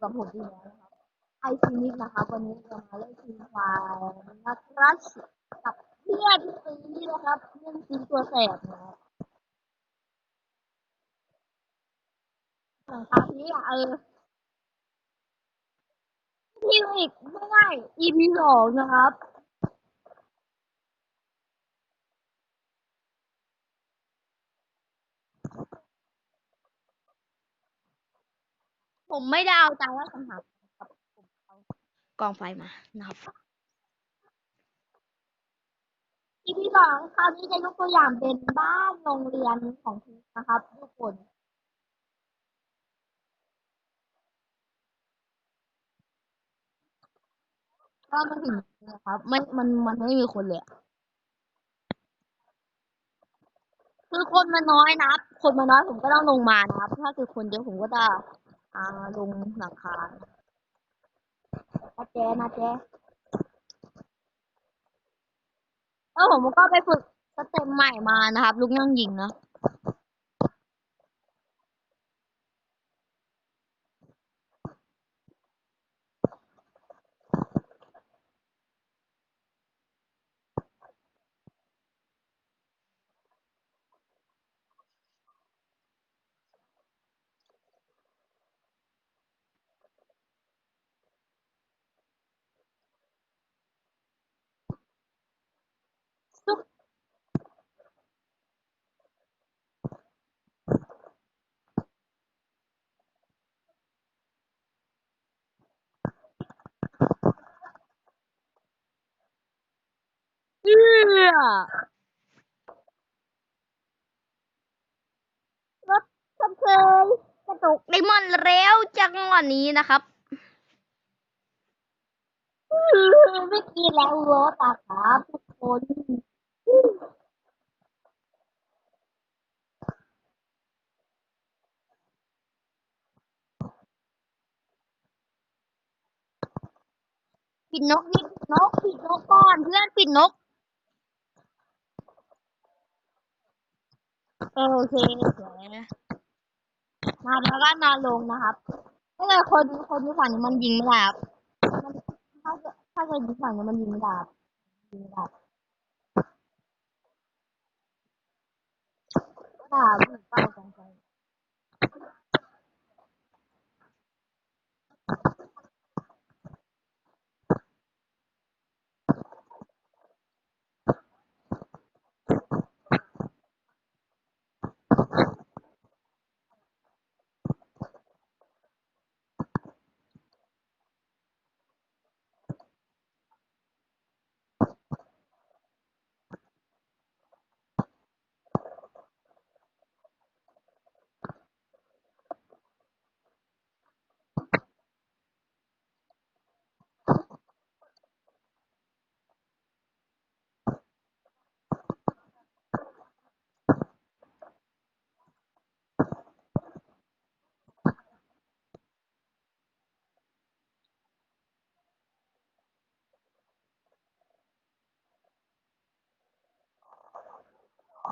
กับผมดีแล้วนะครับไอซีนิกนะครับวันนี้จะมาเล่นทีมควายนักรัชกับเพื่อนซีนะครับเพื่อนซีตัวแสบนะครับหลังคานี้อ่เออพี่อีกไม่ได้ EP สองนะครับ ผมไม่ได้เอาใจว่าคำถามครับผมเอากองไฟมานะครับอีพีสองคราวนี้จะยกตัวอย่างเป็นบ้านโรงเรียนของทีมนะครับทุกคนก็มาถึงนะครับ ไม่มันมันไม่มีคนเลยคือคนมันน้อยนะครับคนมันน้อยผมก็ต้องลงมานะครับ ถ้าคือคนเยอะผมก็จะ อ่าลงหลังคานะเจ๊นะเจ๊แล้วผมก็ไปฝึกสเต็ปใหม่มานะครับ ลูกนั่งยิงนะ เรถสะเพยกระตุกไดมอนด์แล้วจังหวะนี้นะครับอื้อไม่กินแล้วรถอะครับทุกคนปิดนกนี่ปิดนกปิดนกก่อนเพื่อนปิดนก โอเคสวยนะมาแล้วก็นอนลงนะครับถ้าเกิดคนคนที่ฝั่งนี้มันยิงไม่ได้ครับมันถ้าเกิดถ้าเกิดยิงฝั่งนี้มันยิงไม่ได้ครับยิงไม่ได้ถ้าผู้เป้ากันใจ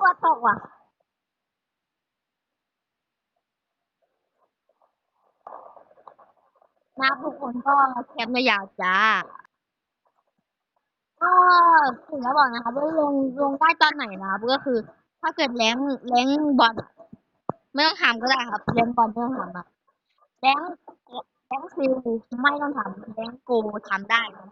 ว่าตกว่ะนะทุกคนก็แคปมายาวจ้าก็ถึงแล้วบอกนะครับว่าลงลงได้ตอนไหนนะครับก็คือ ถ้าเกิดแรงแรงบอลไม่ต้องทำก็ได้ครับแรงบอลไม่ต้องทำนะแรงแรงซิลไม่ต้องทำแรงโกทำได้นะ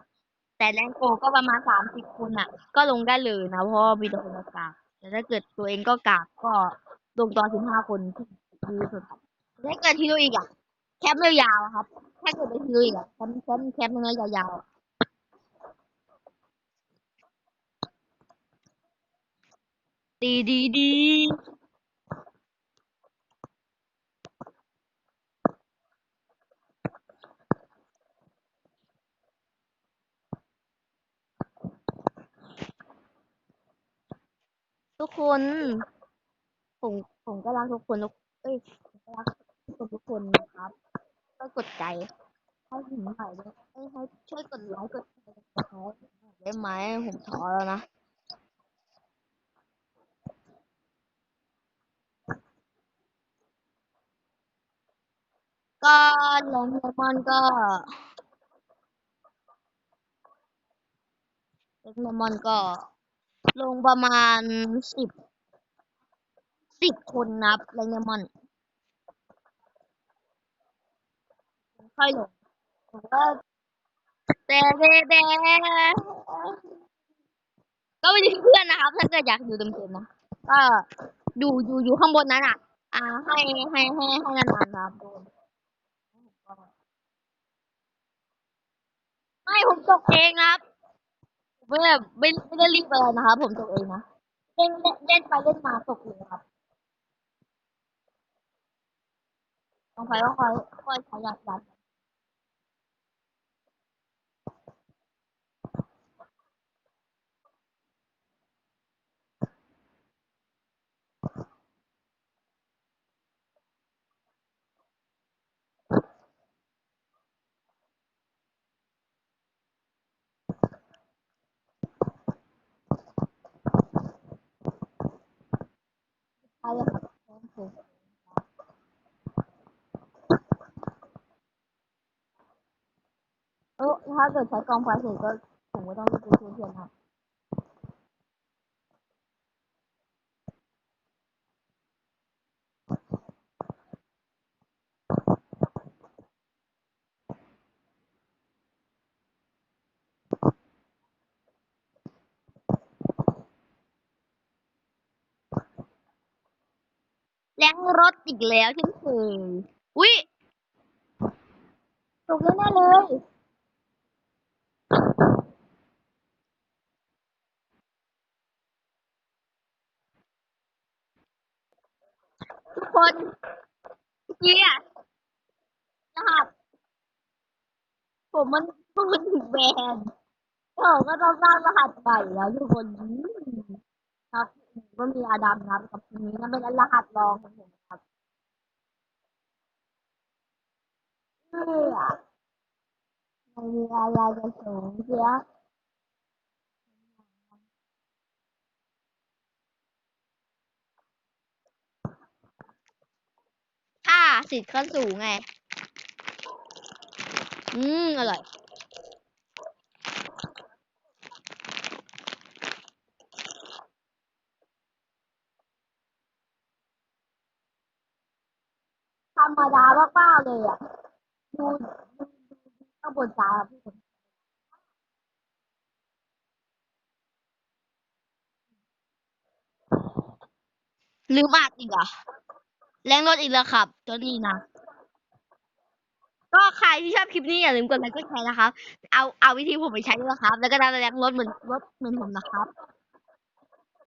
แต่แรงโกก็ประมาณสามสิบคนอะ ก็ลงได้เลยนะเพราะว่ามีแต่คนกาก แต่ถ้าเกิดตัวเองก็กากก็ลงตอนสิบห้าคนที่ดีสุดครับถ้าเกิดทีโรอีกอะแคปยาวครับ ถ้าเกิดเป็นทีโรอีกอะแคปแคปแคปเนื้อยาวๆดีดีดี ทุกคน ผมผมก็รักทุกคนทุกเอ้ยผมก็รักทุกคนทุกคนนะครับก็กดใจให้ถึงหน่อยด้วยเอ้ยให้ช่วยกดไลค์กดแชร์กดแชร์ได้ไหมผมท้อแล้วนะก็แรงเลมอนก็แรงเลมอนก็ ลงประมาณสิบสิบคนนับแรงเลมอนค่อยลงแต่แต่แต่ก็ไม่ได้เพื่อนนะครับ ถ้าเกิดอยากดูเต็มๆนะก็อยู่อยู่อยู่ข้างบนนั้นอะ อ่า ให้ให้ให้ให้นานๆนะครับไม่ผมตกเองครับ ไม่แบบไม่ไม่ได้รีบอะไรนะครับผมตกเองนะเล่นเล่นเล่นไปเล่นมาตกเลยครับต้องคอยต้องคอยคอยขยับยันไปเลยครับโอเคเออ ถ้าเกิดใช้กองไฟเสร็จก็ผมก็ต้องรีบไปซื้อเทียนครับแรงรถอีกแล้วเช่นเคยอุ้ยตกแน่ๆเลย คนเมื่อกี้อะรหัสผมมันมันถูกแบนผมก็ต้องสร้างรหัสใหม่แล้วทุกคนครับก็มีอาดัมนะครับกับทีนี้นั่นเป็นรหัสรองของผมครับเพื่อไม่มีอะไรจะสูงเสียค่า สิทธิ์ขั้นสูงไง อืม อร่อย ธรรมดามากๆเลยอะ ดูดูดูข้างบนจาพี่ผมลืมอัดอีกเหรอะ แรงรถอีกแล้วครับ ตัวนี้นะ ก็ใครที่ชอบคลิปนี้อย่าลืมกดไลค์กดแชร์นะครับ เอาเอาวิธีผมไปใช้ด้วยครับ แล้วก็ดันแรงรถเหมือนรถเหมือนผมนะครับ